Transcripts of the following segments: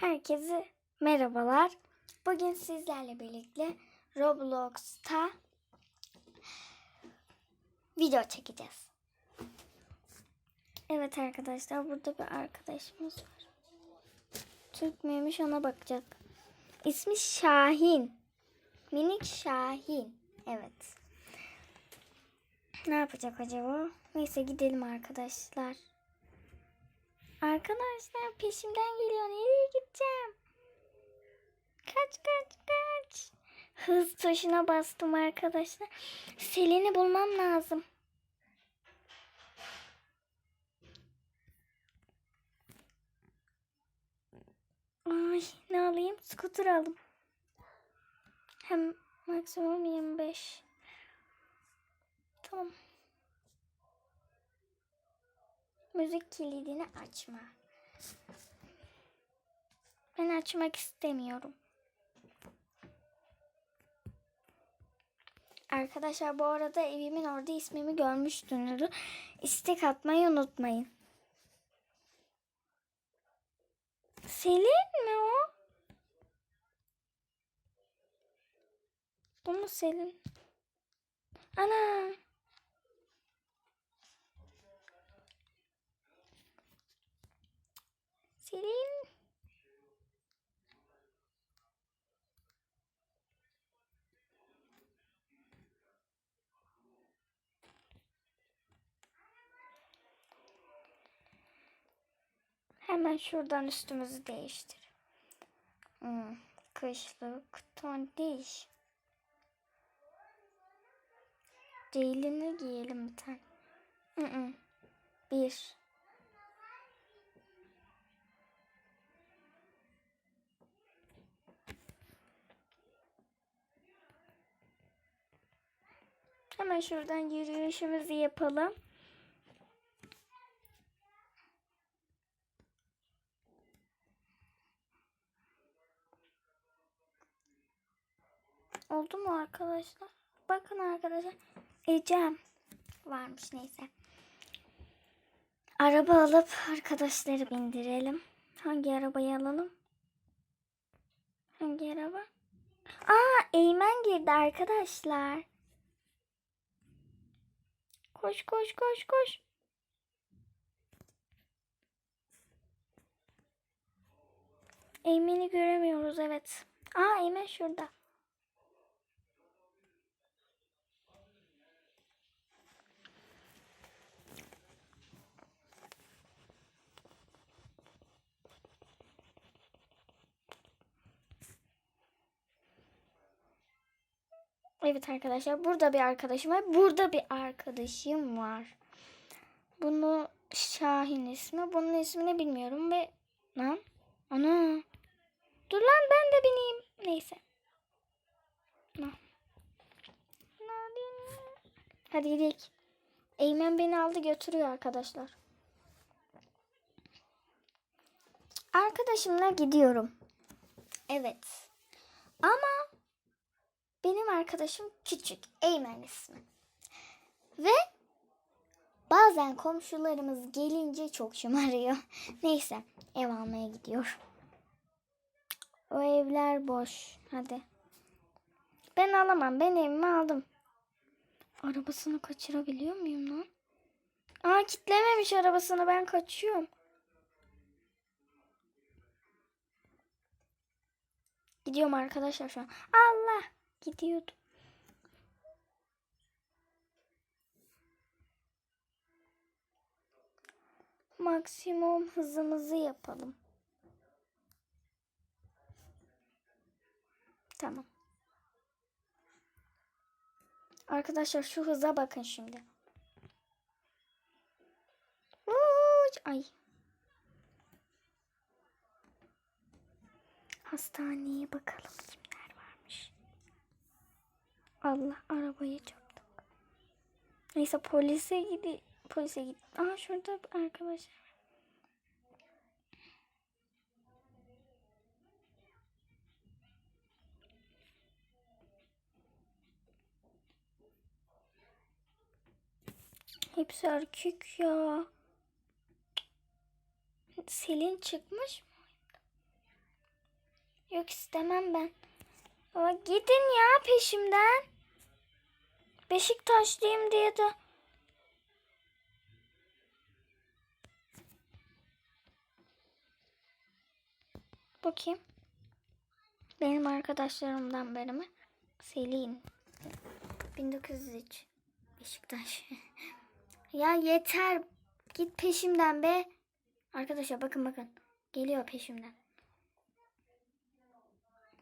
Herkese merhabalar. Bugün sizlerle birlikte Roblox'ta video çekeceğiz. Evet arkadaşlar burada bir arkadaşımız var. Türk müymüş ona bakacak. İsmi Şahin. Minik Şahin. Evet. Ne yapacak acaba? Neyse gidelim arkadaşlar. Arkadaşlar peşimden geliyor. Nereye gideceğim? Kaç kaç kaç. Hız tuşuna bastım arkadaşlar. Selin'i bulmam lazım. Ay ne alayım? Scooter alayım. Hem maksimum 25. Tamam. Müzik kilidini açma. Ben açmak istemiyorum. Arkadaşlar bu arada evimin orada ismimi görmüştünüz. İstek atmayı unutmayın. Selin mi o? Bu mu Selin? Ana. Selin. Hemen şuradan üstümüzü değiştir. Hmm, kışlık ton değiş. Ceylini giyelim bir tane. Hı hı. Bir. Hemen şuradan yürüyüşümüzü yapalım. Oldu mu arkadaşlar? Bakın arkadaşlar. Ecem varmış neyse. Araba alıp arkadaşları bindirelim. Hangi arabayı alalım? Hangi araba? Aa Eymen girdi arkadaşlar. Koş koş koş koş. Eymen'i göremiyoruz evet. Aa Eymen şurada. Evet arkadaşlar burada bir arkadaşım var. Burada bir arkadaşım var. Bunu Şahin ismi. Bunun ismini bilmiyorum ve lan ana dur lan ben de bineyim. Neyse. Lan. Hadi gidelim. Eymen beni aldı götürüyor arkadaşlar. Arkadaşımla gidiyorum. Evet. Ama benim arkadaşım küçük. Eymen ismi. Ve bazen komşularımız gelince çok şımarıyor. Neyse ev almaya gidiyor. O evler boş. Hadi. Ben alamam. Ben evimi aldım. Arabasını kaçırabiliyor muyum lan? Aa kitlememiş arabasını. Ben kaçıyorum. Gidiyorum arkadaşlar şu an. Allah gidiyordum. Maksimum hızımızı yapalım. Tamam. Arkadaşlar şu hıza bakın şimdi. Uç, ay. Hastaneye bakalım varmış. Allah arabayı çarptık. Neyse polise gidi polise git. Aa şurada bir arkadaş. Hepsi erkek ya. Selin çıkmış mı? Yok istemem ben. Baba gidin ya peşimden. Beşiktaşlıyım diye de. Bakayım. Benim arkadaşlarımdan biri mi? Selin. 1903. Beşiktaş. ya yeter. Git peşimden be. Arkadaşlar bakın bakın. Geliyor peşimden.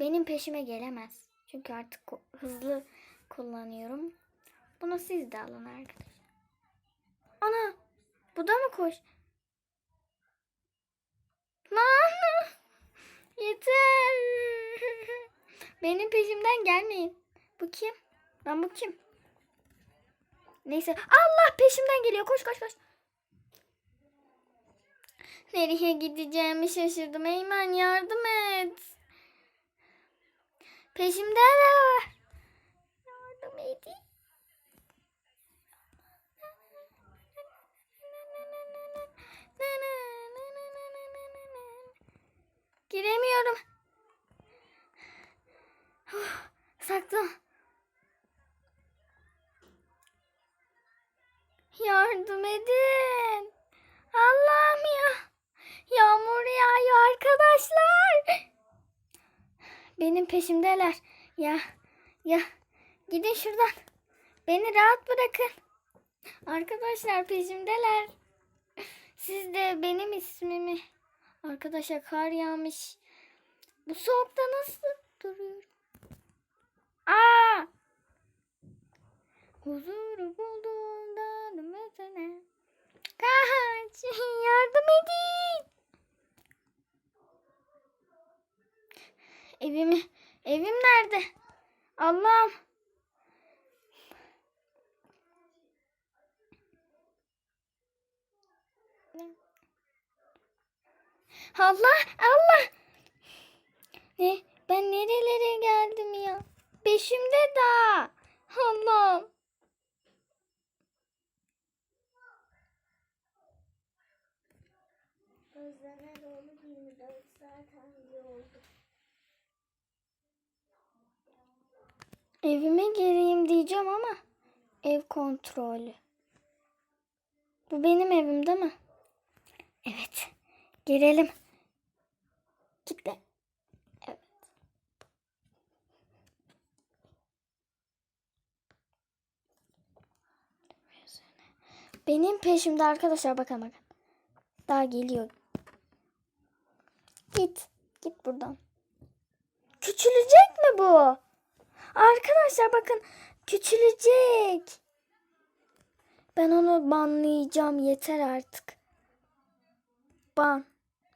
Benim peşime gelemez. Çünkü artık hızlı kullanıyorum. Bunu siz de alın arkadaşlar. Ana! Bu da mı koş? Lan! Yeter! Benim peşimden gelmeyin. Bu kim? Ben bu kim? Neyse. Allah peşimden geliyor. Koş koş koş. Nereye gideceğimi şaşırdım. Eymen yardım et. Peşimdeler. Yardım edin. Giremiyorum. Huh, Saklan. Yardım edin. Allah'ım ya. Yağmur yağıyor arkadaşlar. Benim peşimdeler. Ya ya gidin şuradan. Beni rahat bırakın. Arkadaşlar peşimdeler. Siz de benim ismimi. Arkadaşlar kar yağmış. Bu soğukta nasıl duruyor? Aa! Huzuru bulduğumda mesela. Kaç! Yardım edin! Evimi, evim nerede? Allah'ım. Allah, Allah. Ne? Ben nerelere geldim ya? Peşimde daha. Allah'ım. Özleme dolu 24 saat hangi oldu? Evime gireyim diyeceğim ama ev kontrolü. Bu benim evim değil mi? Evet. Girelim. Kitle. Evet. Benim peşimde arkadaşlar bakın bakın. Daha geliyor. Git. Git buradan. Küçülecek mi bu? Arkadaşlar bakın küçülecek. Ben onu banlayacağım yeter artık.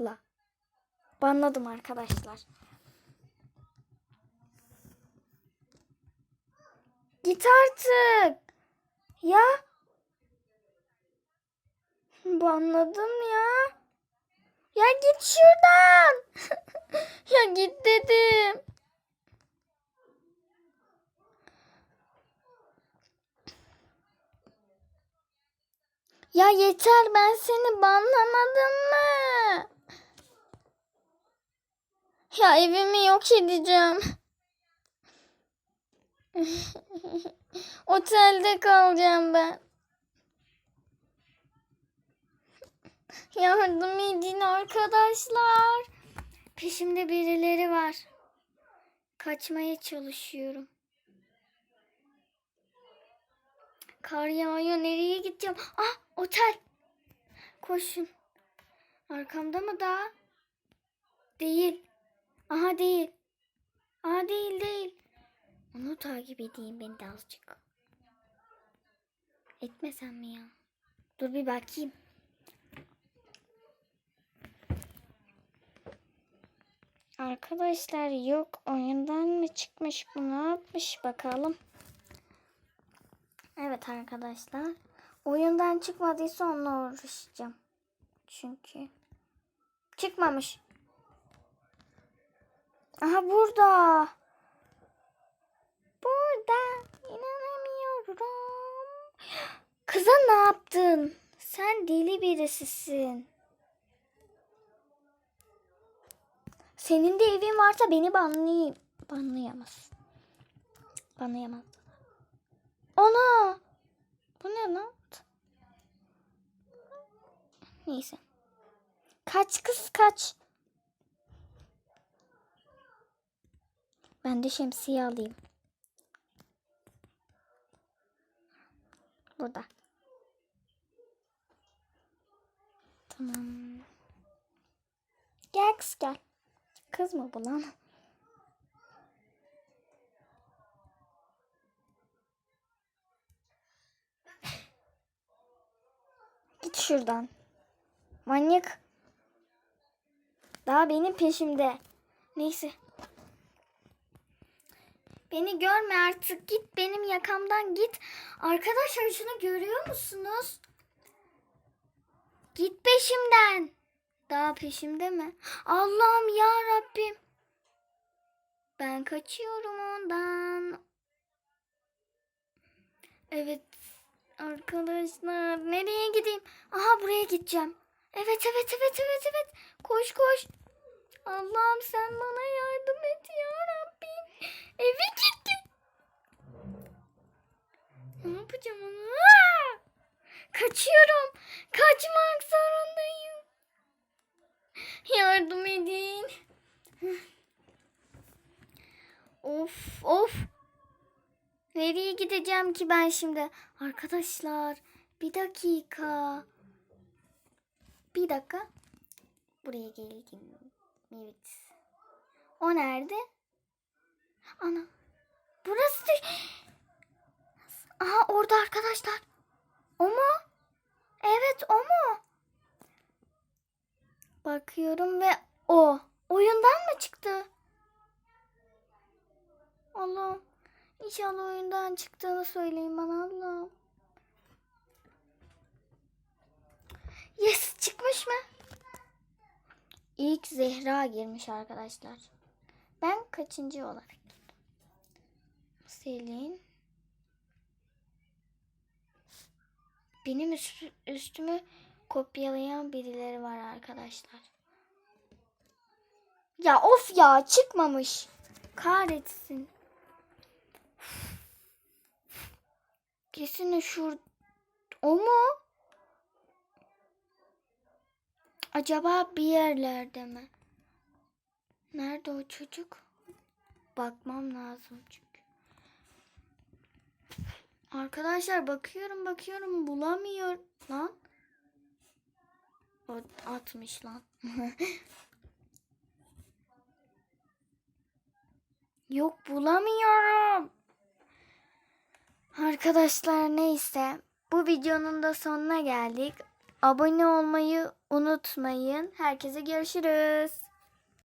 Banla. Banladım arkadaşlar. Git artık. Ya. Banladım ya. Ya git şuradan. ya git dedim. Ya yeter ben seni banlamadım mı? Ya evimi yok edeceğim. Otelde kalacağım ben. Yardım edin arkadaşlar. Peşimde birileri var. Kaçmaya çalışıyorum. Kar yağıyor. Nereye gideceğim? Ah otel. Koşun. Arkamda mı daha? Değil. Aha değil. Aha değil değil. Onu takip edeyim ben de azıcık. Etmesem mi ya? Dur bir bakayım. Arkadaşlar yok oyundan mı çıkmış bu ne yapmış bakalım. Evet arkadaşlar. Oyundan çıkmadıysa onunla uğraşacağım. Çünkü çıkmamış. Aha burada. Burada. İnanamıyorum. Kıza ne yaptın? Sen deli birisisin. Senin de evin varsa beni banlay banlayamaz. Banlayamaz. Ana! Bu ne lan? Neyse. Kaç kız kaç. Ben de şemsiye alayım. Burada. Tamam. Gel kız gel. Kız mı bu lan? Git şuradan. Manyak. Daha benim peşimde. Neyse. Beni görme artık. Git benim yakamdan git. Arkadaşlar şunu görüyor musunuz? Git peşimden. Daha peşimde mi? Allah'ım ya Rabbim. Ben kaçıyorum ondan. Evet arkadaşlar nereye gideyim? Aha buraya gideceğim. Evet evet evet evet evet. Koş koş. Allah'ım sen bana yardım et ya Rabbim. Eve gitti. Ne yapacağım onu? Kaçıyorum. Kaçmak zorundayım. Yardım edin. Of of. Nereye gideceğim ki ben şimdi? Arkadaşlar bir dakika. Bir dakika. Buraya geleyim. Evet. O nerede? Ana. Burası da... Aha orada arkadaşlar. O mu? Evet o mu? Bakıyorum ve o. Oyundan mı çıktı? Allah'ım. İnşallah oyundan çıktığını söyleyin bana Allah'ım. Yes çıkmış mı? İlk Zehra girmiş arkadaşlar. Ben kaçıncı olarak? Selin. Benim üst- üstümü kopyalayan birileri var arkadaşlar. Ya of ya çıkmamış. Kahretsin. Kesin şur o mu? Acaba bir yerlerde mi? Nerede o çocuk? Bakmam lazım çünkü. Arkadaşlar bakıyorum bakıyorum bulamıyor lan. O atmış lan. Yok bulamıyorum. Arkadaşlar neyse bu videonun da sonuna geldik. Abone olmayı unutmayın. Herkese görüşürüz.